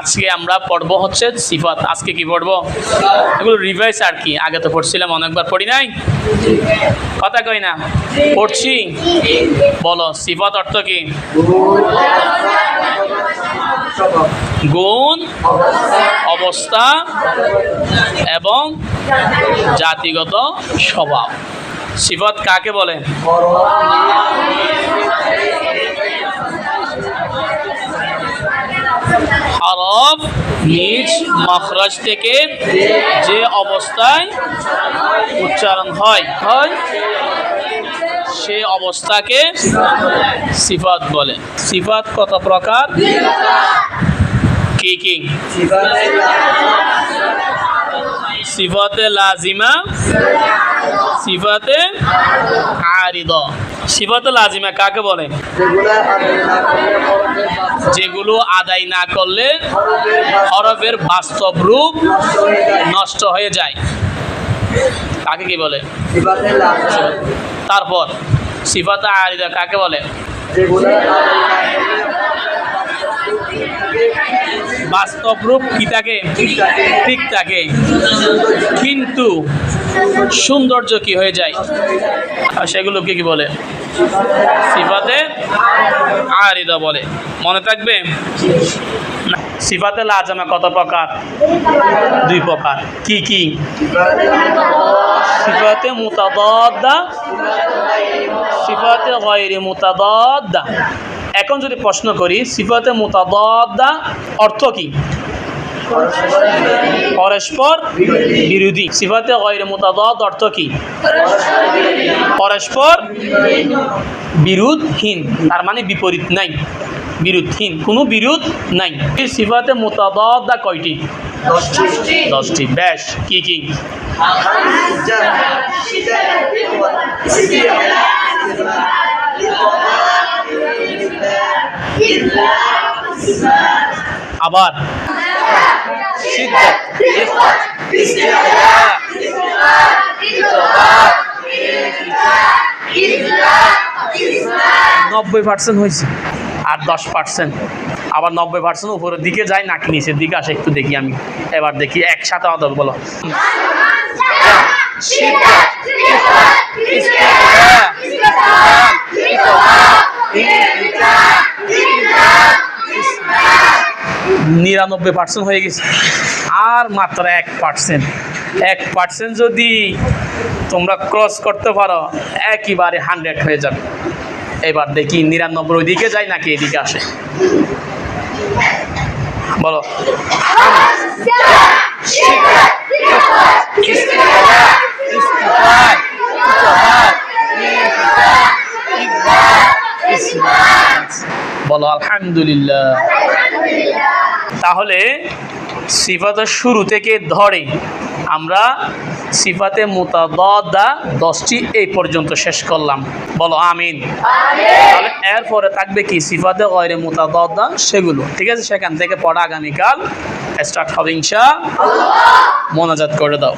আজকে আমরা পড়ব হচ্ছে সিফাত। আজকে কি পড়ব? এগুলো রিভাইস আর কি। আগে তো পড়ছিলাম, অনেকবার পড়ি নাই। কথা কই না? পড়ছি। বলো, সিফাত অর্থ কি? গুণ, অবস্থা এবং জাতিগত স্বভাব। সিফাত কাকে বলে? মখরাজ থেকে যে অবস্থায় উচ্চারণ হয় হয়, সে অবস্থাকে সিফাত বলে। সিফাত কত প্রকার? কি কি সিফাতে লাজিমা, সিফাতে আরিদ। সিফাতে লাজিমা কাকে বলে? যেগুলো আদায় না করলে হরফের বাস্তব রূপ নষ্ট হয়ে যায়। কাকে কি বলে? তারপর সিফাতে আরিদা কাকে বলে? বাস্তব রূপ কি থাকে। ঠিক থাকে। কিন্তু সৌন্দর্য কি হয়ে যায়? আর সেগুলোকে কি বলে? সিফাতে আরিদা বলে। মনে থাকবে? সিফাতে লাজামা কত প্রকার? দুই প্রকার। কি কি? সিফাতে মুতাদদা, সিফাতে গয়রে মুতাদদা। এখন যদি প্রশ্ন করি, সিফাতে মুতাদদা অর্থ কি? পরস্পর বিরোধী। সিফাতে গয়রে মুতাদদ অর্থ কি? পরস্পর বিরোধহীন, তার মানে বিপরীত নাই। বিরোধহীন, কোনো বিরোধ নাই। সিফাতে মুতাদদা কয়টি? দশটি। বেশ, কি কি? আবার নব্বই পার্সেন্ট হয়েছে আর দশ পার্সেন্ট আবার নব্বই পার্সেন্ট উপরের দিকে যায় নাকি নিচের দিকে আসে একটু দেখি আমি এবার দেখি একসাথে আমাদের বলো ইস্তিলা নিরানব্বই পার্সেন্ট হয়ে গেছে। আর মাত্র এক পার্সেন্ট এক পার্সেন্ট যদি তোমরা ক্রস করতে পারো, একেবারে হান্ড্রেড হয়ে যাবে। এবার দেখি নিরানব্বই ওইদিকে যায় নাকি এদিকে আসে। বলো। বলো, আলহামদুলিল্লাহ। তাহলে সিফাতের শুরু থেকে ধরে আমরা সিফাতে মোতাদা দশটি এই পর্যন্ত শেষ করলাম। বলো আমিন। তাহলে এরপরে থাকবে কি? সিফাতে গয়রে মোতাদা সেগুলো। ঠিক আছে? সেখান থেকে পড়া আগামীকাল স্টার্ট হবে ইনশা মোনাজাত করে দাও।